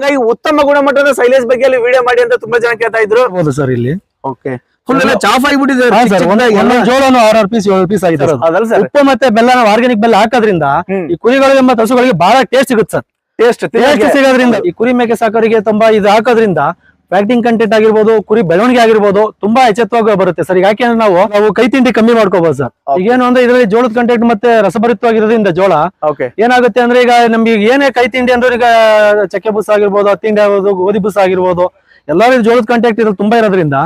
ಹಂಗಾಗಿ ಉತ್ತಮ ಗುಣಮಟ್ಟದ ಸೈಲೇಜ್ ಬಗ್ಗೆ ಅಲ್ಲಿ ವಿಡಿಯೋ ಮಾಡಿ ಅಂತ ತುಂಬಾ ಜನ ಕೇಳ್ತಾ ಇದ್ರು. ಹೌದು ಸರ್ ಇಲ್ಲಿ. ಓಕೆ ಫುಲ್ ಎಲ್ಲ ಚಾಫ್ ಆಗಿಬಿಟ್ಟಿದೆ ಹಾ ಸರ್ ಜೋಳನು ಆರ್ ಪೀಸ್ ಏಳು ಪೀಸ್ ಆಗಿದೆ ಸರ್ ಅದಲ್ಲ ಸರ್ ಉಪ್ಪು ಮತ್ತೆ ಬೆಲ್ಲ ನಾವು ಆರ್ಗಾನಿಕ್ ಬೆಲ್ಲ ಹಾಕೋದ್ರಿಂದ ಈ ಕುರಿಗಳಿಗೆ ಮತ್ತೆ ಹಸುಗಳಿಗೆ ಬಹಳ ಟೇಸ್ಟ್ ಸಿಗುತ್ತೆ ಸರ್ ಟೇಸ್ಟ್ ಟೇಸ್ಟ್ ಸಿಗೋದ್ರಿಂದ ಈ ಕುರಿ ಮೇಕೆ ಸಾಕೋರಿಗೆ ತುಂಬಾ ಇದು ಹಾಕೋದ್ರಿಂದ ಫ್ಯಾಕ್ಟಿಂಗ್ ಕಂಟೆಂಟ್ ಆಗಿರ್ಬೋದು ಕುರಿ ಬೆಳವಣಿಗೆ ಆಗಿರ್ಬೋದು ತುಂಬಾ ಎಚ್ಚೆತ್ತವಾಗಿ ಬರುತ್ತೆ ಸರ್ ಈಗ ಯಾಕೆ ನಾವು ನಾವು ಕೈ ತಿಂಡಿ ಕಮ್ಮಿ ಮಾಡ್ಕೋಬಹುದು ಸರ್ ಈಗ ಏನು ಅಂದ್ರೆ ಇದರಲ್ಲಿ ಜೋಳದ ಕಂಟೆಂಟ್ ಮತ್ತೆ ರಸಭರಿತವಾಗಿರೋದ್ರಿಂದ ಜೋಳ ಓಕೆ ಏನಾಗುತ್ತೆ ಅಂದ್ರೆ ಈಗ ನಮ್ಗೆ ಈಗ ಏನೇ ಕೈ ತಿಂಡಿ ಅಂದ್ರೆ ಈಗ ಚಕ್ಕೆ ಬುಸ್ ಆಗಿರ್ಬೋದು ಹತ್ತಿಂಡಿ ಆಗಿರ್ಬೋದು ಗೋಧಿ ಬುಸ್ ಆಗಿರ್ಬೋದು ಎಲ್ಲಾರು ಜೋಳದ ಕಂಟೆಂಟ್ ಇರೋದು ತುಂಬಾ ಇರೋದ್ರಿಂದ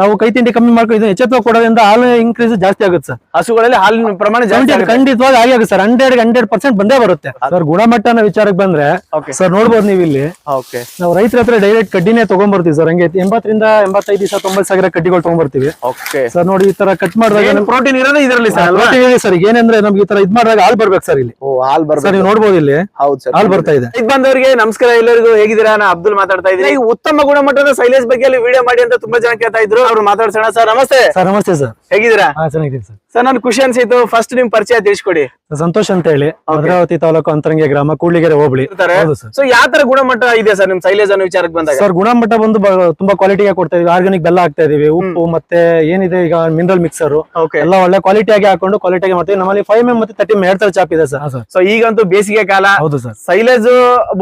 ನಾವು ಕೈ ತಿಂಡಿ ಕಮ್ಮಿ ಮಾಡ್ಕೊಂಡು ಎಚ್ಚೆತ್ತ ಕೊಡೋದ್ರಿಂದ ಹಾಲು ಇನ್ಕ್ರೀಸ್ ಜಾಸ್ತಿ ಆಗುತ್ತೆ ಸರ್. ಹಸುಗಳಲ್ಲಿ ಹಾಲಿನ ಪ್ರಮಾಣ ಜಾಸ್ತಿ ಆಗುತ್ತೆ. ಖಂಡಿತವಾಗಿ ಆಗಿ ಆಗುತ್ತೆ ಸರ್. ಹಂಡ್ರೆಡ್ ಹಂಡ್ರೆಡ್ ಪರ್ಸೆಂಟ್ ಬಂದೇ ಬರುತ್ತೆ. ಸರ್ ಗುಣಮಟ್ಟನ ವಿಚಾರಕ್ಕೆ ಬಂದ್ರೆ Okay. ಸರ್ ನೋಡ್ಬೋದು ನೀವು ಇಲ್ಲಿ ಓಕೆ ನಾವು ರೈತರ ಹತ್ರ ಡೈರೆಕ್ಟ್ ಕಡ್ಡಿನೇ ತಗೊಂಡ್ಬರ್ತೀವಿ ಸರ್. ಹಂಗೆ ಎಂಬತ್ತರಿಂದ ಎಂಬತ್ತೈದು ದಿವಸ ತೊಂಬತ್ತು ಸಾವಿರ ಕಡ್ಡಿಗಳು ತಗೊಂಡ್ಬರ್ತೀವಿ ಓಕೆ ಸರ್ ನೋಡಿ ಈ ತರ ಕಟ್ ಮಾಡಿದಾಗ ಪ್ರೋಟೀನ್ ಇರೋದು ಇದರಲ್ಲಿ ಸರ್ ಅಲ್ವಾ? ಸರ್. ಏನಂದ್ರೆ ನಮ್ಗೆ ಈ ತರ ಇದ್ ಮಾಡಿದಾಗ ಹಾಲ್ ಬರ್ಬೇಕು ಸರ್ ಇಲ್ಲಿ. ಓ ಹಾಲ್ ಸರ್ ನೀವು ನೋಡ್ಬೋದು ಇಲ್ಲಿ. ಹೌದು ಸರ್. ಹಾಲ್ ಬರ್ತಾ ಇದೆ. ಇದು ಬಂದವರಿಗೆ ನಮಸ್ಕಾರ ಎಲ್ಲರಿಗೂ ಹೇಗಿದ್ದೀರಾ? ನಾ ಅಬ್ದುಲ್ ಮಾತಾಡ್ತಾ ಇದ್ದೀನಿ. ಈ ಉತ್ತಮ ಗುಣಮಟ್ಟದ ಸೈಲೇಜ್ ಬಗ್ಗೆ ಅಲ್ಲಿ ವಿಡಿಯೋ ಮಾಡಿ ಅಂತ ತುಂಬಾ ಜನ ಕೇಳ್ತಾ ಇದ್ರು. ಅವ್ರು ಮಾತಾಡ್ಸೋಣ. ಸರ್ ನಮಸ್ತೆ. ಸರ್ ನಮಸ್ತೆ ಸರ್. ಹೇಗಿದ್ದೀರಾ? ಹಾ ಚೆನ್ನಾಗಿದ್ದೀನಿ ಸರ್. ಸರ್ ನನ್ ಖುಷಿ ಅನ್ಸಿತ್ತು ಫಸ್ಟ್ ನಿಮ್ ಪರಿಚಯ ತಿಳಿಸ್ಕೊಡಿ. ಸಂತೋಷ್ ಅಂತ ಹೇಳಿ ಭದ್ರಾವತಿ ತಾಲೂಕು ಅಂತರಂಗೆ ಗ್ರಾಮ ಕೂಡ್ಲಿಗೆರೆ ಹೋಬಳಿ. ಸೊ ಯಾವ ತರ ಗುಣಮಟ್ಟ ಇದೆ ಸರ್ ನಿಮ್ ಸೈಲೇಜ್ ಅನ್ನೋ ವಿಚಾರಕ್ಕೆ ಬಂದಾಗ? ಸರ್ ಗುಣಮಟ್ಟ ಬಂದು ತುಂಬಾ ಕ್ವಾಲಿಟಿಗೆ ಕೊಡ್ತಾ ಇದೀವಿ. ಆರ್ಗಾನಿಕ್ ಬೆಲ್ಲ ಹಾಕ್ತಾ ಇದೀವಿ ಉಪ್ಪು ಮತ್ತೆ ಏನಿದೆ ಈಗ ಮಿನರಲ್ ಮಿಕ್ಸರ್ ಓಕೆ ಎಲ್ಲ ಒಳ್ಳೆ ಕ್ವಾಲಿಟಿಯಾಗಿ ಹಾಕೊಂಡು ಕ್ವಾಲಿಟಿಯಾಗಿ ಮಾಡ್ತೀವಿ. ನಮ್ಮಲ್ಲಿ ಫೈವ್ ಎಂ ಮತ್ತೆ ತರ್ಟಿ ಮೇಡ್ತಲ್ ಚಾಪ್ ಇದೆ ಸರ್. ಸೊ ಈಗಂತೂ ಬೇಸಿಗೆ ಕಾಲ. ಹೌದು ಸರ್. ಸೈಲೇಜ್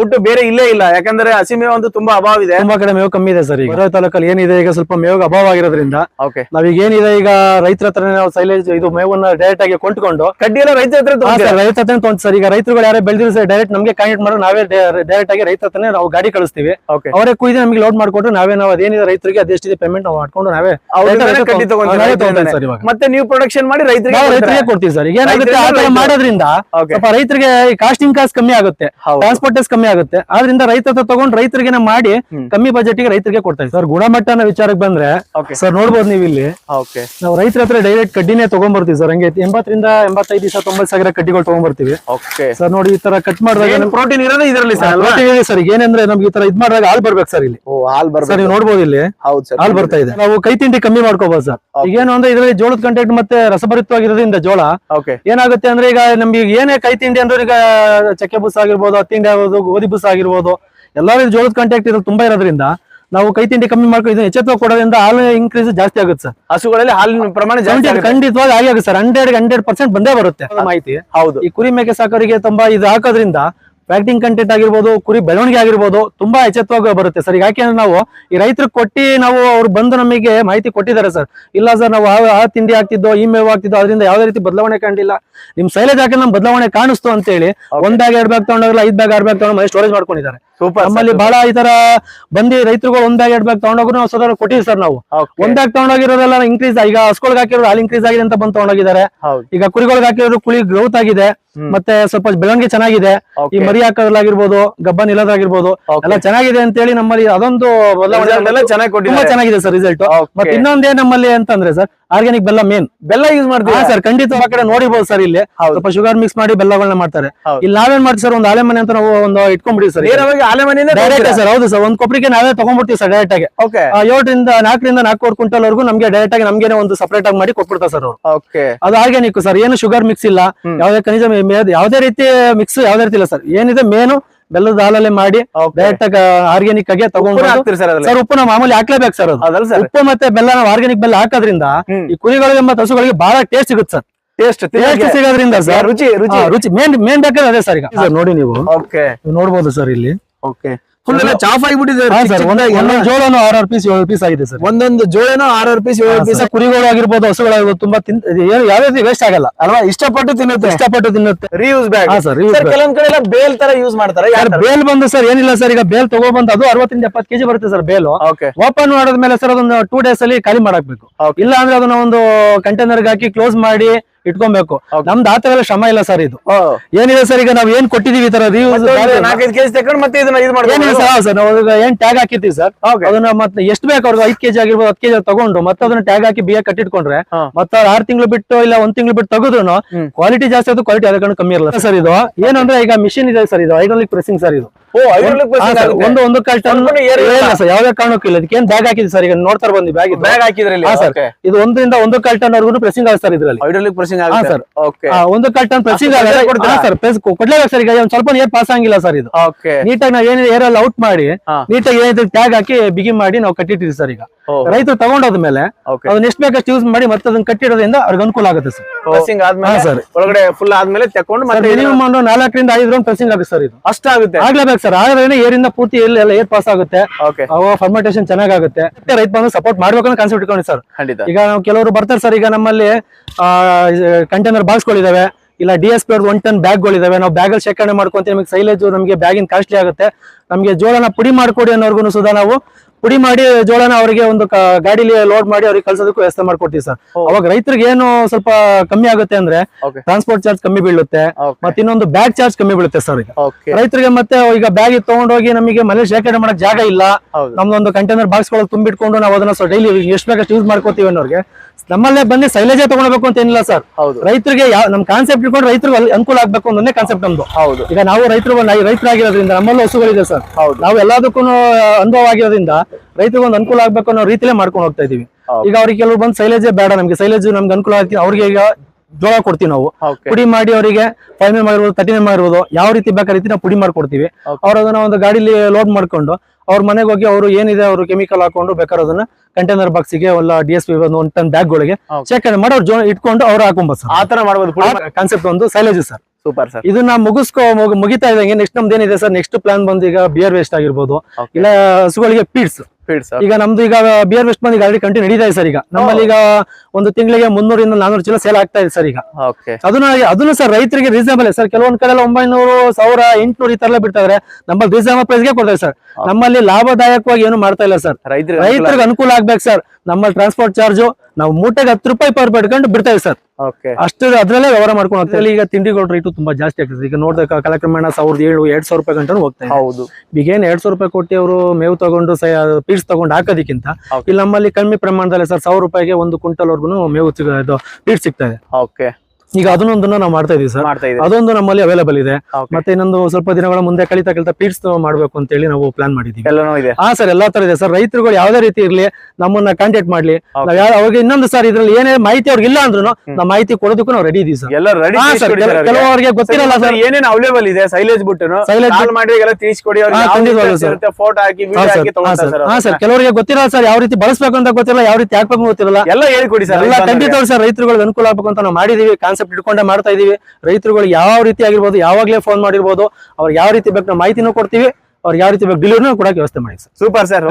ಬಿಟ್ಟು ಬೇರೆ ಇಲ್ಲೇ ಇಲ್ಲ. ಯಾಕಂದ್ರೆ ಹಸಿಮೇವ್ ಒಂದು ತುಂಬಾ ಅಭಾವ ಇದೆ. ತುಂಬಾ ಕಡೆ ಮೇವು ಕಮ್ಮಿ ಇದೆ ಸರ್ ಈಗ. ಭದ್ರಾವತಿ ತಾಲೂಕಲ್ಲಿ ಏನಿದೆ ಈಗ ಸ್ವಲ್ಪ ಮೇವು ಅಭಾವ ಆಗಿರೋದ್ರಿಂದ ಓಕೆ ನಾವೀಗ ಏನಿದೆ ಈಗ ರೈತರ ಹತ್ರ ನಾವು ಸೈಲೇಜ್ ಇದು ಮೇವನ್ನ ಡೈರೆಕ್ಟ್ ಆಗಿ ಕೊಂಡ್ಕೊಂಡು ಕಡ್ಡಿ ಎಲ್ಲ ರೈತ ಹತ್ರ ರೈತ ಹತ್ರ ತೊಗೊಂಡ್ ಸರ್. ಈಗ ರೈತರುಗಳು ಯಾರೇ ಬೆಳೆದಿರೋ ಸರ್ ಡೈರೆಕ್ಟ್ ನಮಗೆ ಕಾಂಟ್ಯಾಕ್ಟ್ ಮಾಡೋ ನಾವೇ ಡೈರೆಕ್ಟ್ ಆಗಿ ರೈತ ಹತ್ರನೇ ನಾವು ಗಾಡಿ ಕಳಿಸ್ತೀವಿ. ಅವರೇ ಕುಯ್ದು ನಮಗೆ ಲೋಡ್ ಮಾಡ್ಕೊಟ್ರೆ ನಾವೇ ನಾವು ಅದೇನಿದೆ ರೈತರಿಗೆ ಅದೆಷ್ಟಿದೆ ಪೇಮೆಂಟ್ ನಾವು ಮಾಡ್ಕೊಂಡು ನಾವೇ ಮತ್ತೆ ನೀವು ಪ್ರೊಡಕ್ಷನ್ ಮಾಡಿ ರೈತರಿಗೆ ರೈತರಿಗೆ ಕೊಡ್ತೀವಿ ಸರ್. ಈಗ ಏನಾಗುತ್ತೆ. ಮಾಡೋದ್ರಿಂದ ಸ್ವಲ್ಪ ರೈತರಿಗೆ ಕಾಸ್ಟಿಂಗ್ ಕಾಸ್ಟ್ ಕಮ್ಮಿ ಆಗುತ್ತೆ. ಟ್ರಾನ್ಸ್ಪೋರ್ಟೇಸ್ ಕಮ್ಮಿ ಆಗುತ್ತೆ. ಆದ್ರಿಂದ ರೈತ ಹತ್ರ ತಗೊಂಡು ರೈತರಿಗೆ ಮಾಡಿ ಕಮ್ಮಿ ಬಜೆಟ್ಗೆ ರೈತರಿಗೆ ಕೊಡ್ತಾ ಸರ್ ಗುಣಮಟ್ಟನ ವಿಚಾರಕ್ಕೆ ಬಂದ್ರೆ ಸರ್ ನೋಡ್ಬೋದು ನೀವು ಇಲ್ಲಿ ನಾವು ರೈತರ ಹತ್ರ ಡೈರೆಕ್ಟ್ ಕಡ್ಡಿನೇ ತಗೊಂಡ್ಬರ್ತೀವಿ ಸರ್. ಹಂಗೆ ಎಂಬತ್ತರಿಂದ ಎಂಬತ್ತೈದು ದಿವಸ ತೊಂಬತ್ತು ಸಾವಿರ ಕಡ್ಡಿಗಳು ತಗೊಂಡ್ಬರ್ತೀವಿ ಓಕೆ. ಸರ್ ನೋಡಿ ಈ ತರ ಕಟ್ ಮಾಡಿದಾಗ ಪ್ರೋಟೀನ್ ಇರೋದು ಇದರಲ್ಲಿ ಸರ್ ಸರ್. ಏನಂದ್ರೆ ನಮ್ಗೆ ಈ ತರ ಇದ್ ಮಾಡಿದಾಗ ಹಾಲ್ ಬರ್ಬೇಕು ಸರ್ ಇಲ್ಲಿ. ಓ ಹಾಲ್ ಸರ್ ಬರ್ಬೇಕು. ನೀವು ನೋಡಬಹುದು ಇಲ್ಲಿ. ಹೌದು ಸರ್. ಹಾಲ್ ಬರ್ತಾ ಇದೆ. ನಾವು ಕೈ ತಿಂಡಿ ಕಮ್ಮಿ ಮಾಡ್ಕೋಬಹುದು ಸರ್. ಈಗ ಏನು ಅಂದ್ರೆ ಇದರಲ್ಲಿ ಜೋಳದ ಕಂಟೆಂಟ್ ಮತ್ತೆ ರಸಭರಿತವಾಗಿರೋದ್ರಿಂದ ಜೋಳ ಓಕೆ. ಏನಾಗುತ್ತೆ ಅಂದ್ರೆ ಈಗ ನಮ್ಗೆ ಈಗ ಏನೇ ಕೈ ತಿಂಡಿ ಅಂದ್ರೆ ಈಗ ಚಕ್ಕೆ ಬುಸ್ ಆಗಿರ್ಬೋದು ಅತ್ತಿಂಡಿ ತಿಂಡಿ ಆಗಿರ್ಬೋದು ಗೋಧಿ ಬುಸ್ ಆಗಿರ್ಬೋದು ಎಲ್ಲಾರು ಜೋಳದ ಕಂಟೆಂಟ್ ಇರೋದು ತುಂಬಾ ಇರೋದ್ರಿಂದ ನಾವು ಕೈ ತಿಂಡಿ ಕಮ್ಮಿ ಮಾಡ್ಕೊಂಡು ಎಚ್ಚೆತ್ತ ಕೊಡೋದ್ರಿಂದ ಹಾಲು ಇನ್ಕ್ರೀಸ್ ಜಾಸ್ತಿ ಆಗುತ್ತೆ ಸರ್. ಹಸುಗಳಲ್ಲಿ ಹಾಲಿನ ಪ್ರಮಾಣ ಜಾಸ್ತಿ. ಖಂಡಿತವಾಗಿ ಆಗಿ ಆಗುತ್ತೆ ಸರ್. ಹಂಡ್ರೆಡ್ ಹಂಡ್ರೆಡ್ ಪರ್ಸೆಂಟ್ ಬಂದೇ ಬರುತ್ತೆ ಮಾಹಿತಿ. ಹೌದು. ಈ ಕುರಿ ಮೇಕೆ ಸಾಕೋರಿಗೆ ತುಂಬಾ ಇದು ಹಾಕೋದ್ರಿಂದ ಫ್ಯಾಕ್ಟಿಂಗ್ ಕಂಟೆಂಟ್ ಆಗಿರ್ಬೋದು ಕುರಿ ಬೆಳವಣಿಗೆ ಆಗಿರ್ಬೋದು ತುಂಬಾ ಎಚ್ಚೆತ್ತವಾಗಿ ಬರುತ್ತೆ ಸರ್. ಈಗ ಯಾಕೆಂದ್ರೆ ನಾವು ಈ ರೈತರಿಗೆ ಕೊಟ್ಟಿ ನಾವು ಅವ್ರು ಬಂದು ನಮಗೆ ಮಾಹಿತಿ ಕೊಟ್ಟಿದ್ದಾರೆ ಸರ್. ಇಲ್ಲ ಸರ್ ನಾವು ಆ- ತಿಂಡಿ ಆಗ್ತಿದ್ದೋ ಈ ಮೇವು ಆಗ್ತಿದ್ದೋ ಅದರಿಂದ ಯಾವುದೇ ರೀತಿ ಬದಲಾವಣೆ ಕಂಡಿಲ್ಲ ನಿಮ್ ಸೈಲೇಜ್ ಹಾಕಿ ನಮ್ ಬದಲಾವಣೆ ಕಾಣಿಸ್ತು ಅಂತ ಹೇಳಿ ಒಂದ್ ಬ್ಯಾಗ್ ಎರಡ್ ಬ್ಯಾಗ್ ತಗೊಂಡೋಗಲ್ಲ ಐದ್ ಬ್ಯಾಗ್ ಆರ್ ಬ್ಯಾಗ್ ತಗೊಂಡು ಸ್ಟೋರೇಜ್ ಮಾಡ್ಕೊಂಡಿದ್ದಾರೆ. ನಮ್ಮಲ್ಲಿ ಬಹಳ ಈ ತರ ಬಂದಿ ರೈತರುಗಳು ಒಂದ್ ಬ್ಯಾಗ್ ಎರಡ್ ಬ್ಯಾಗ್ ತಗೊಂಡೋಗ್ರು ನಾವು ಸದಾ ಕೊಟ್ಟಿವಿ ಸರ್ ನಾವು. ಒಂದ್ ಬ್ಯಾಗ್ ತಗೊಂಡೋಗಿರೋದೆಲ್ಲ ಇನ್ಕ್ರೀಸ್ ಈಗ ಹಸ್ಕೊಳಗ್ ಹಾಕಿರೋದು ಹಾಲು ಇನ್ಕ್ರೀಸ್ ಆಗಿದೆ ಅಂತ ಬಂದು ತಗೊಂಡೋಗಿದ್ದಾರೆ. ಈಗ ಕುರಿಗಳಿಗೆ ಹಾಕಿರೋದು ಕುಳಿ ಗ್ರೋತ್ ಆಗಿದೆ. ಮತ್ತೆ ಸ್ವಲ್ಪ ಬೆಳವಣಿಗೆ ಚೆನ್ನಾಗಿದೆ. ಈ. ಮರಿ ಹಾಕೋದಾಗಿರ್ಬೋದು ಗಬ್ಬ ನಿಲ್ಲೋದಾಗಿರ್ಬೋದು. ಎಲ್ಲ ಚೆನ್ನಾಗಿದೆ ಅಂತ ಹೇಳಿ ನಮ್ಮಲ್ಲಿ ಅದೊಂದು ತುಂಬಾ ಚೆನ್ನಾಗಿದೆ ಸರ್ ರಿಸಲ್ಟ್. ಮತ್ತೆ ಇನ್ನೊಂದೇ ನಮ್ಮಲ್ಲಿ ಅಂತಂದ್ರೆ ಸರ್ ಆರ್ಗ್ಯಾನಿಕ್ ಬೆಲ್ಲ ಮೇನ್ ಬೆಲ್ಲ ಯೂಸ್ ಮಾಡ್ತೀವಿ ಸರ್ ಖಂಡಿತ ಆ ಕಡೆ ನೋಡಿರ್ಬೋದು ಸರ್ ಇಲ್ಲಿ. ಸ್ವಲ್ಪ ಶುಗರ್ ಮಿಕ್ಸ್ ಮಾಡಿ ಬೆಲ್ಲಗಳನ್ನ ಮಾಡ್ತಾರೆ. ಇಲ್ಲಿ ನಾವೇನ್ ಮಾಡ್ತೀವಿ ಸರ್ ಒಂದು ಹಳೆ ಮನೆ ಅಂತ ನಾವು ಒಂದು ಇಟ್ಕೊಂಡ್ಬಿಡಿ ಸರ್ ಆಲೆ ಮನೆಯಿಂದ ಡೈರೆಕ್ಟ್ ಸರ್ ಹೌದು ಸರ್ ಒಂದ್ ಕೊಬ್ಬರಿಗೆ ನಾವೇ ತಗೊಂಡ್ಬಿಡ್ತೀವಿ ಸರ್ ಡೈರೆಕ್ಟ್ ಆಗಿ. ಓಕೆ ಏಳರಿಂದ ನಾಲ್ಕರಿಂದ ನಾಲ್ಕೂವರೆ ಕ್ವಿಂಟಲ್ ವರೆಗೂ ನಮಗೆ ಡೈರೆಕ್ಟ್ ಆಗಿ ನಮ್ಗೆ ಒಂದು ಸಪರೇಟ್ ಆಗಿ ಮಾಡಿ ಕೊಟ್ಬಿಡ್ತಾರೆ ಸರ್ ಅವರು. ಓಕೆ ಅದು ಆರ್ಗ್ಯಾನಿಕ್ ಸರ್ ಏನು ಶುಗರ್ ಮಿಕ್ಸ್ ಇಲ್ಲ ಯಾವುದೇ ಖನಿಜ ಯಾವ್ದೇ ರೀತಿ ಮಿಕ್ಸ್ ಯಾವ್ದೇ ರೀತಿ ಇಲ್ಲ ಸರ್. ಏನಿದೆ ಮೇನು ಬೆಲ್ಲದ ಹಾಲಲ್ಲೇ ಮಾಡಿ. ಡೈರೆಕ್ಟ್ ಆಗಿ ಆರ್ಗ್ಯಾನಿಕ್ ಆಗಿ ತಗೊಂಡು ಸರ್ ಉಪ್ಪು ನಾವು ಮಾಮೂಲಿ ಹಾಕ್ಲೇಬೇಕು ಸರ್ ಉಪ್ಪು ಮತ್ತೆ ಬೆಲ್ಲ ನಾವು ಆರ್ಗ್ಯಾನಿಕ್ ಬೆಲ್ಲ ಹಾಕೋದ್ರಿಂದ ಈ ಕುರಿಗಳಿಗೆ ಮತ್ತೆ ಹಸುಗಳಿಗೆ ಬಹಳ ಟೇಸ್ಟ್ ಸಿಗುತ್ತೆ ಸರ್. ಟೇಸ್ಟ್ ಟೇಸ್ಟ್ ಸಿಗೋದ್ರಿಂದ ಸರ್. ರುಚಿ ರುಚಿ. ರುಚಿ. ಮೇನ್ ಮೇನ್ ಬೇಕಾದ್ರೆ ಅದೇ ಸರ್ ಈಗ. ನೋಡಿ ನೀವು ನೋಡ್ಬೋದು ಸರ್ ಇಲ್ಲಿ. ಓಕೆ ಫುಲ್ ಎಲ್ಲ ಚಾಫ್ ಆಗಿಬಿಟ್ಟಿದೆ ಒಂದೊಂದು ಜೋಳನು ಆರ್ ಆರ್ ಪೀಸ್ ಏಳು ಪೀಸ್ ಆಗಿದೆ ಸರ್ ಒಂದೊಂದು ಜೋಳನೋ ಆರ್ ಪೀಸ್ ಏಳು ಪೀಸ್ ಕುರಿಗಳು ಆಗಿರ್ಬೋದು ಹಸುಗಳಾಗಿರ್ಬೋದು ತುಂಬಾ ತಿನ್ ಏನು ಯಾವುದೇ ರೀತಿ ವೇಸ್ಟ್ ಆಗಲ್ಲ. ಅಲ್ವಾ? ಇಷ್ಟಪಟ್ಟು ತಿನ್ನುತ್ತೆ. ಇಷ್ಟಪಟ್ಟು ತಿನ್ನುತ್ತೆ. Reuse bag sir. ಕೆಲವೊಂದ್ ಕಡೆ ಎಲ್ಲ ಬೇಲ್ ತರ ಯೂಸ್ ಮಾಡ್ತಾರೆ. ಸರ್ ಬೇಲ್ ಬಂದು ಸರ್ ಏನಿಲ್ಲ ಸರ್ ಈಗ ಬೇಲ್ ತಗೊಬಂದು ಅದು ಅರವತ್ತರಿಂದ ಎಪ್ಪತ್ತು ಕೆಜಿ ಬರುತ್ತೆ ಸರ್ ಬೇಲು. ಓಕೆ ಓಪನ್ ಮಾಡಿದ್ಮೇಲೆ ಸರ್ ಅದೊಂದು ಟೂ ಡೇಸ್ ಅಲ್ಲಿ ಖಾಲಿ ಮಾಡಾಕ್ಬೇಕು. ಇಲ್ಲ ಅಂದ್ರೆ ಅದನ್ನ ಒಂದು ಕಂಟೈನರ್ ಹಾಕಿ ಕ್ಲೋಸ್ ಮಾಡಿ ಇಟ್ಕೊಬೇಕು. ನಮ್ದು ಆ ತರ ಎಲ್ಲ ಶ್ರಮ ಇಲ್ಲ ಸರ್ ಇದು. ಏನಿದೆ ಸರ್ ಈಗ ನಾವ್ ಏನ್ ಕೊಟ್ಟಿದೀವಿ ಈ ತರ ರಿವ್ಯೂಸ್. ನಾಲ್ಕೈದು ಕೆಜಿ ತಗೊಂಡು ಮತ್ತೆ ಇದನ್ನ ಇದು ಏನಿಲ್ಲ ಮಾಡ್ಬೋದು ಸರ್? ಸರ್ ನಾವು ಈಗ ಏನ್ ಟ್ಯಾಗ್ ಹಾಕಿರ್ತೀವಿ ಸರ್. ಅದನ್ನ ಮತ್ತೆ ಎಷ್ಟು ಬೇಕು ಅವ್ರಿಗೆ? ಐದ್ ಕೆಜಿ ಆಗಿರ್ಬೋದು ಹತ್ತು ಕೆಜಿ ತಗೊಂಡು ಮತ್ತೆ ಅದನ್ನ ಟ್ಯಾಗ್ ಹಾಕಿ ಬಿಯ ಕಟ್ಟಿಟ್ಕೊಂಡ್ರೆ. ಮತ್ತೆ ಅವ್ರು ಆರ್ ತಿಂಗಳು ಬಿಟ್ಟು ಇಲ್ಲ ಒಂದ್ ತಿಂಗಳು ಬಿಟ್ಟು ತೆಗೆದ್ರು ಕ್ವಾಲಿಟಿ ಜಾಸ್ತಿ ಅದು ಕ್ವಾಲಿಟಿ ಅದಕ್ಕೆ ಕಮ್ಮಿ ಇರಲ್ಲ ಸರ್ ಇದು. ಏನಂದ್ರೆ ಈಗ ಮಿಷಿನ್ ಇದೆ ಸರ್ ಇದು ಹೈಡ್ರಾಲಿಕ್ ಪ್ರೆಸಿಂಗ್ ಸರ್ ಇದು. ಒಂದು ಒಂದು ಕಾಲ್ ಟನ್ ಏರ್ ಸರ್ ಯಾವುದೇ ಕಾರಣಕ್ಕೂ ಇಲ್ಲ. ಇದಕ್ಕೆ ಏನ್ ಬ್ಯಾಗ್ ಹಾಕಿದ್ವಿ ಸರ್? ಈಗ ನೋಡ್ತಾರ ಬಂದಿ ಬ್ಯಾಗ್ ಬ್ಯಾಗ್ ಹಾಕಿದ್ರಿ ಸರ್. ಇದು ಒಂದರಿಂದ ಒಂದು ಕಾಲ್ ಟನ್ ವರ್ಗು ಪ್ರೆಸಿಂಗ್ ಆಗುತ್ತೆ ಸರ್ ಇದ್ರಲ್ಲಿ. ಐಡ್ರಲಿಕ್ ಪ್ರೆಸಿಂಗ್ ಆಗುತ್ತೆ. ಓಕೆ. ಒಂದು ಕಲ್ಟನ್ ಪ್ರೆಸಿಂಗ್ ಆಗುತ್ತೆ? ಸರ್ ಪ್ರೆಸ್ ಕೊಡ್ಲೇಬೇಕು ಸರ್. ಈಗ ಒಂದ್ ಸ್ವಲ್ಪ ಏರ್ ಪಾಸ್ ಆಗಿಲ್ಲ ಸರ್ ಇದು. ನೀಟಾಗಿ ನಾವ್ ಏನಿದೆ ಏರಲ್ಲಿ ಔಟ್ ಮಾಡಿ. ನೀಟಾಗಿ ಏನಿದೆ ಟ್ಯಾಗ್ ಹಾಕಿ ಬಿಗಿ ಮಾಡಿ ನಾವು ಕಟ್ಟಿಟ್ಟಿವಿ ಸರ್ ಈಗ. ರೈತರು ತಗೊಂಡೋದ್ಮೇಲೆ ಅದನ್ನ ಎಷ್ಟು ಬೇಕಷ್ಟು ಯೂಸ್ ಮಾಡಿ ಮತ್ತೆ ಅದನ್ನ ಕಟ್ಟಿಡೋದ್ರಿಂದ ಅವ್ರಿಗೆ ಅನುಕೂಲ ಆಗುತ್ತೆ ಸರ್. ಪ್ರೆಸಿಂಗ್ ಆದ್ಮೇಲೆ ಒಳಗಡೆ ಫುಲ್ ಆದ್ಮೇಲೆ ತಕೊಂಡು ಮತ್ತೆ ಮಿನಿಮಮ್ ಒಂದು ನಾಲ್ಕರಿಂದ ಐದು ರೌಂಡ್ ಪ್ರೆಸಿಂಗ್ ಆಗುತ್ತೆ ಸರ್ ಇದು. ಅಷ್ಟಾಗುತ್ತೆ. ಆಗ್ಲೇಬೇಕು ಸರ್. ಆದ್ರೆ ಏರಿಂದ ಪೂರ್ತಿ ಎಲ್ಲಿ ಎಲ್ಲ ಏರ್ ಪಾಸ್ ಆಗುತ್ತೆ. ಫರ್ಮೆಂಟೇಶನ್ ಚೆನ್ನಾಗುತ್ತೆ ಮತ್ತೆ ರೈತ ಬಂದು ಸಪೋರ್ಟ್ ಮಾಡ್ಬೇಕು ಅನ್ನೋ ಕಾನ್ಸೆಪ್ಟ್ ಇಟ್ಕೊಂಡು ಸರ್. ಖಂಡಿತ. ಈಗ ನಾವು ಕೆಲವರು ಬರ್ತಾರೆ ಸರ್ ಈಗ ನಮ್ಮಲ್ಲಿ ಕಂಟೈನರ್ ಬಾಕ್ಸ್ಗಳಿದಾವೆ ಇಲ್ಲ ಡಿ ಎಸ್ ಪಿ ಅವ್ರದ್ದು ಒನ್ ಟನ್ ಬ್ಯಾಗ್ಗಳಿದಾವೆ ನಾವು ಬ್ಯಾಗಲ್ಲಿ ಶೇಖರಣೆ ಮಾಡ್ಕೊಂತೀವಿ. ನಮಗೆ ಸೈಲೇಜ್ ನಮಗೆ ಬ್ಯಾಗಿನ ಕಾಸ್ಟ್ಲಿ ಆಗುತ್ತೆ. ನಮಗೆ ಜೋಳನ ಪುಡಿ ಮಾಡ್ಕೊಡಿ ಅನ್ನೋರ್ಗು ಸುಧಾ ನಾವು ಪುಡಿ ಮಾಡಿ ಜೋಳನ ಅವರಿಗೆ ಒಂದು ಗಾಡಿಲಿ ಲೋಡ್ ಮಾಡಿ ಅವ್ರಿಗೆ ಕಳ್ಸೋದಕ್ಕೂ ವ್ಯವಸ್ಥೆ ಮಾಡ್ಕೊಡ್ತೀವಿ ಸರ್. ಅವಾಗ ರೈತರಿಗೆ ಏನು ಸ್ವಲ್ಪ ಕಮ್ಮಿ ಆಗುತ್ತೆ ಅಂದ್ರೆ ಟ್ರಾನ್ಸ್ಪೋರ್ಟ್ ಚಾರ್ಜ್ ಕಮ್ಮಿ ಬೀಳುತ್ತೆ ಮತ್ತೆ ಇನ್ನೊಂದು ಬ್ಯಾಗ್ ಚಾರ್ಜ್ ಕಮ್ಮಿ ಬೀಳುತ್ತೆ ಸರ್ ರೈತರಿಗೆ ಮತ್ತೆ ಈಗ ಬ್ಯಾಗ್ ತಗೊಂಡೋಗಿ ನಮಗೆ ಮನೆ ಶೇಖರಣೆ ಮಾಡಕ್ ಜಾಗ ಇಲ್ಲ. ನಮ್ದೊಂದು ಕಂಟೈನರ್ ಬಾಕ್ಸ್ಗಳು ತುಂಬಿಟ್ಕೊಂಡು ನಾವು ಅದನ್ನ ಡೈಲಿ ಎಷ್ಟು ಬೇಕಷ್ಟು ಯೂಸ್ ಮಾಡ್ಕೋತೀವಿ ಅನ್ನೋರಿಗೆ ನಮ್ಮಲ್ಲೇ ಬಂದು ಸೈಲೇಜೇ ತಗೊಳ್ಬೇಕು ಅಂತ ಏನಿಲ್ಲ ಸರ್. ರೈತರಿಗೆ ಯಾವ ನಮ್ ಕಾನ್ಸೆಪ್ಟ್ ಇಟ್ಕೊಂಡು ರೈತರಿಗೆ ಅನುಕೂಲ ಆಗ್ಬೇಕು ಅನ್ನೋದೇ ಕಾನ್ಸೆಪ್ಟ್ ನಮ್ದು. ಹೌದು. ಈಗ ನಾವು ರೈತರು ರೈತರಾಗಿರೋದ್ರಿಂದ ನಮ್ಮಲ್ಲೂ ಹಸುಗಳಿದೆ ಸರ್. ಹೌದು. ನಾವು ಎಲ್ಲದಕ್ಕೂ ಅನುಭವ ಆಗಿರೋದ್ರಿಂದ ರೈತರಿಗೆ ಒಂದು ಅನುಕೂಲ ಆಗ್ಬೇಕು ಅನ್ನೋ ರೀತಿಲೇ ಮಾಡ್ಕೊಂಡು ಹೋಗ್ತಾ ಇದೀವಿ. ಈಗ ಅವ್ರಿಗೆ ಕೆಲವರು ಬಂದು ಸೈಲೇಜ್ ಬೇಡ ನಮ್ಗೆ. ಸೈಲೇಜ್ ನಮ್ಗೆ ಅನುಕೂಲ ಆಗ್ತಿ ಅವ್ರಿಗೆ ಈಗ ಜೋಳ ಕೊಡ್ತೀವಿ ನಾವು. ಪುಡಿ ಮಾಡಿ ಅವರಿಗೆ ಫೈವ್ ಎಂ ಆಗಿರ್ಬೋದು ತರ್ಟಿ ಎಂ ಆಗಿರ್ಬೋದು ಯಾವ ರೀತಿ ಬೇಕಾದ ರೀತಿ ನಾವು ಪುಡಿ ಮಾಡ್ಕೊಡ್ತೀವಿ. ಅವ್ರ ಅದನ್ನ ಒಂದು ಗಾಡಿಲಿ ಲೋಡ್ ಮಾಡ್ಕೊಂಡು ಅವ್ರ ಮನೆಗೆ ಹೋಗಿ ಅವರು ಏನಿದೆ ಅವರು ಕೆಮಿಕಲ್ ಹಾಕೊಂಡು ಬೇಕಾದ್ರೆ ಅದನ್ನ ಕಂಟೈನರ್ ಬಾಕ್ಸಿಗೆ ಎಲ್ಲ ಡಿ ಎಸ್ ಪಿ ಒಂದು ಟನ್ ಬ್ಯಾಗ್ ಗಳಿಗೆ ಶೇಖರಣೆ ಮಾಡಿ ಅವ್ರು ಇಟ್ಕೊಂಡು ಅವ್ರು ಹಾಕೊಂಬ ಆ ತರ ಮಾಡ್ಬೋದು. ಕಾನ್ಸೆಪ್ಟ್ ಒಂದು ಸೈಲೇಜ್ ಸರ್. ಸೂಪರ್ ಸರ್ ಇದನ್ನ ಮುಗಿಸ್ಕೊ ಮುಗ್- ಮುಗಿತಾ ಇದ್ದಂಗೆ ನೆಕ್ಸ್ಟ್ ನಮ್ದು ಏನಿದೆ ಸರ್ ನೆಕ್ಸ್ಟ್ ಪ್ಲಾನ್ ಬಂದು ಈಗ ಬಿಯರ್ ವೇಸ್ಟ್ ಆಗಿರ್ಬೋದು. ಇಲ್ಲ ಹಸುಗಳಿಗೆ ಪೀಡ್ಸ್ ಈಗ ನಮ್ದು ಈಗ ಬಿಯರ್ ವೇಸ್ಟ್ ಬಂದು ಈಗ ಆಲ್ರೆಡಿ ಕಂಟಿನ್ಯೂ ನಡೀತಾ ಇದೆ ಸರ್ ಈಗ. ನಮ್ಮಲ್ಲಿ ಈಗ ಒಂದು ತಿಂಗಳಿಗೆ ಮುನ್ನೂರಿಂದ ನಾನೂರು ಚೀಲ ಸೇಲ್ ಆಗ್ತಾ ಇದೆ ಸರ್ ಈಗ. ಅದನ್ನ ಅದನ್ನು ಸರ್ ರೈತರಿಗೆ ರೀಸನಬಲ್ ಸರ್ ಕೆಲವೊಂದ್ ಕಡೆ ಎಲ್ಲ ಒಂಬೈನೂರು ಸಾವಿರ ಎಂಟ್ನೂರು ಈ ತರ ಎಲ್ಲ ಬಿಡ್ತಾರೆ. ನಮ್ಮಲ್ಲಿ ರೀಸನಬಲ್ ಪ್ರೈಸ್ಗೆ ಕೊಡ್ತಾರೆ ಸರ್ ನಮ್ಮಲ್ಲಿ ಲಾಭದಾಯಕವಾಗಿ ಏನು ಮಾಡ್ತಾ ಇಲ್ಲ ಸರ್ ರೈತರಿಗೆ ರೈತರಿಗೆ ಅನುಕೂಲ ಆಗ್ಬೇಕು ಸರ್ ನಮ್ಮಲ್ಲಿ ಟ್ರಾನ್ಸ್ಪೋರ್ಟ್ ಚಾರ್ಜ್ ನಾವು ಮೂಟೆಗೆ ಹತ್ತು ರೂಪಾಯಿ ಪರ್ ಪಡ್ಕೊಂಡು ಬಿಡ್ತೇವೆ ಸರ್ ಅಷ್ಟು ಅದ್ರಲ್ಲೇ ವ್ಯವಹಾರ ಮಾಡ್ಕೊಂಡು ಹೋಗ್ತಾರೆ ಈಗ ತಿಂಡಿಗಳ ರೇಟು ತುಂಬಾ ಜಾಸ್ತಿ ಆಗ್ತದೆ. ಈಗ ನೋಡಿದ ಕಾಲಕ್ರಮೇಣ ಸಾವಿರದ ಏಳು ಎರಡ್ ಸಾವಿರ ರೂಪಾಯಿ ಗಂಟೆ ಹೋಗ್ತಾ ಇದೆ. ಹೌದು. ಈಗ ಏನ್ ಎರಡ್ ಸಾವಿರ ರೂಪಾಯಿ ಕೊಟ್ಟು ಅವರು ಮೇವು ತಗೊಂಡು ಪೀಸ್ ತಗೊಂಡು ಹಾಕೋದಕ್ಕಿಂತ. ಇಲ್ಲಿ ನಮ್ಮಲ್ಲಿ ಕಮ್ಮಿ ಪ್ರಮಾಣದಲ್ಲಿ ಸರ್ ಸಾವಿರ ರೂಪಾಯಿಗೆ ಒಂದು ಕ್ವಿಂಟಲ್ ವರ್ಗು ಮೇವು ಸಿಗ ಇದು ಪೀಡ್ ಸಿಗ್ತಾ ಇದೆ. ಓಕೆ ಈಗ ಅದನ್ನೊಂದನ್ನ ನಾವು ಮಾಡ್ತಾ ಇದೀವಿ ಸರ್. ಮಾಡ್ತಾ ಇದ್ದೀವಿ ಅದೊಂದು ನಮ್ಮಲ್ಲಿ ಅವೈಲೇಬಲ್ ಇದೆ. ಮತ್ತೆ ಇನ್ನೊಂದು ಸ್ವಲ್ಪ ದಿನಗಳ ಮುಂದೆ ಕಲಿತಾ ಕಲಿತಾ ಪೀಡ್ಸ್ ಮಾಡ್ಬೇಕು ಅಂತ ಹೇಳಿ ನಾವು ಪ್ಲಾನ್ ಮಾಡಿದೀವಿ. ಎಲ್ಲನೂ ಇದೆ. ಹಾ ಸರ್ ಎಲ್ಲಾ ತರ ಇದೆ ಸರ್. ರೈತರುಗಳು ಯಾವ್ದೇ ರೀತಿ ಇರ್ಲಿ ನಮ್ಮನ್ನ ಕಾಂಟ್ಯಾಕ್ಟ್ ಮಾಡ್ಲಿ. ಅವ್ರಿಗೆ ನಾವ್ ಯಾವ ಅವಾಗ ಇನ್ನೊಂದು ಸರ್ ಇದ್ರಲ್ಲಿ ಏನೇ ಮಾಹಿತಿ ಅವ್ರಿಗೆ ಇಲ್ಲ ಅಂದ್ರೂ ನಾವು ಮಾಹಿತಿ ಕೊಡೋದಕ್ಕೂ ನಾವು ರೆಡಿ ಇದೀವಿ ಸರ್. ಎಲ್ಲ ರೆಡಿ ಹಾ ಸರ್ ಕೆಲವರಿಗೆ ಗೊತ್ತಿರಲ್ಲ ಸರ್ ಏನೇನು ಅವೈಲೇಬಲ್ ಇದೆ? ಸೈಲೇಜ್ ಬಿಟ್ಟು ಸೈಲೇಜ್ ಮಾಡಿ ಎಲ್ಲ ತಿಳಿಸ್ಕೊಡಿ. ಫೋಟೋ ಹಾಕಿ ವಿಡಿಯೋ ಸರ್ ಹಾಕಿ ಹಾ ಸರ್. ಸರ್ ಹಾ ಸರ್ ಕೆಲವರಿಗೆ ಗೊತ್ತಿರಲ್ಲ ಸರ್ ಯಾವ ರೀತಿ ಬಳಸಬೇಕು ಅಂತ ಗೊತ್ತಿರಲ್ಲ ಯಾವ ರೀತಿ ಹಾಕ್ಬೇಕು ಗೊತ್ತಿರಲ್ಲ. ಎಲ್ಲ ಹೇಳ್ಕೊಡಿ ಸರ್ ಎಲ್ಲ ಖಂಡಿತ ಸರ್ ರೈತರುಗಳಿಗೆ ಅನುಕೂಲ ಆಗ್ಬೇಕು ಅಂತ ನಾವು ಮಾಡಿದೀವಿ ಕಾನ್ಸೆಪ್ಟ್ ಇಟ್ಕೊಂಡೆ ಮಾಡ್ತಾ ಇದೀವಿ. ರೈತರುಗಳು ಯಾವ ರೀತಿ ಆಗಿರ್ಬೋದು ಯಾವಾಗ್ಲೇ ಫೋನ್ ಮಾಡಿರ್ಬೋದು ಅವ್ರು ಯಾವ ರೀತಿ ಬೇಕು ನಾವು ಮಾಹಿತಿನೂ ಕೊಡ್ತೀವಿ ಅವ್ರು ಯಾವ ರೀತಿ ಬೇಕು ಡೆಲಿವರಿನೂ ಕೊಡಕ್ಕೆ ವ್ಯವಸ್ಥೆ ಮಾಡಿ ಸರ್. Super sir